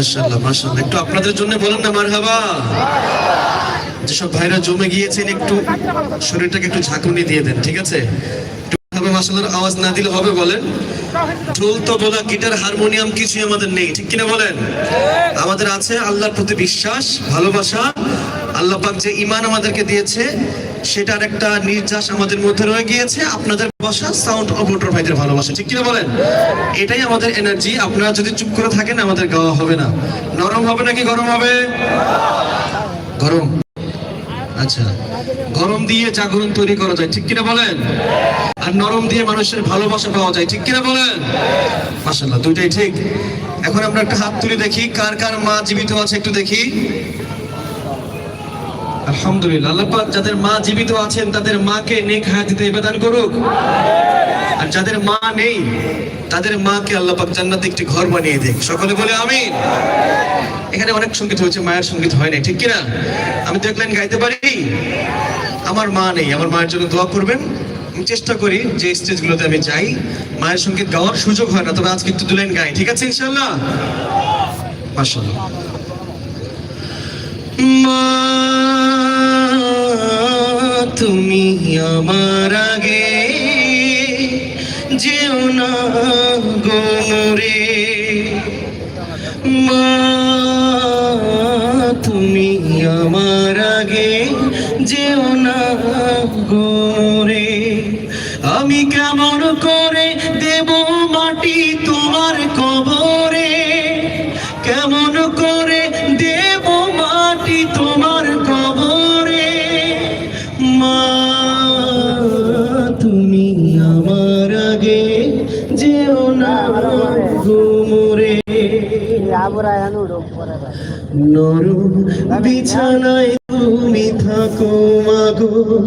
মাশাআল্লাহ মাশাআল্লাহ। একটু আপনাদের জন্য বলেন না, মারহাবা। যেসব ভাইরা জমে গিয়েছেন, একটু শরীরটাকে একটু ঝাঁকুনি দিয়ে দেন, ঠিক আছে? আওয়াজ না দিলে হবে, বলেন। ঢোল তবলা গিটার, হারমোনিয়াম কিছুই আমাদের নেই, ঠিক কিনা বলেন? আমাদের আছে আল্লাহর প্রতি বিশ্বাস, ভালোবাসা। আল্লাহ পাক যে ইমান আমাদেরকে দিয়েছে সেটার একটা নির্যাস আমাদের মধ্যে রয়ে গিয়েছে। আপনাদের ভালোবাসা সাউন্ড অপারেটর ভাইদের ভালোবাসা, ঠিক কিনা বলেন? এটাই আমাদের এনার্জি আপনারা যদি চুপ করে থাকেন, আমাদের গাওয়া হবে না। নরম হবে নাকি গরম হবে? গরম। আচ্ছা। গরম দিয়ে জাগরণ তৈরি করা যায়, ঠিক কিনা বলেন? আর নরম দিয়ে মানুষের ভালোবাসা পাওয়া যায়, ঠিক কিনা বলেন? মাসাল্লাহ দুইটাই ঠিক। এখন আমরা একটা হাত তুলে দেখি, কার কার মা জীবিত আছে একটু দেখি। আলহামদুলিল্লাহ যাদের মা জীবিত আছেন, তাদের মাকে নেক করুক। আর যাদের মা নেই, তাদের মাকে জান্নাতে একটি ঘর বানিয়ে দেখ সকলে বলে এখানে অনেক হয়েছে, মায়ের হয় নাই, ঠিক আমি তো এক লাইন গাইতে পারি। আমার মা নেই, আমার মায়ের জন্য দোয়া করবেন। আমি চেষ্টা করি যে স্টেজগুলোতে আমি যাই। মায়ের সংগীত গাওয়ার সুযোগ হয় না, তবে আজকে একটু দু লাইন গাই, ঠিক আছে ইনশাল্লাহ মাশাআল্লাহ। মা তুমি আমার আগে যেও না গোমরে মা, তুমি আমার আগে যেও না গোরে আমি কেমন করে দেব মাটি নরম বিছানায় তুমি থাকো মাগো।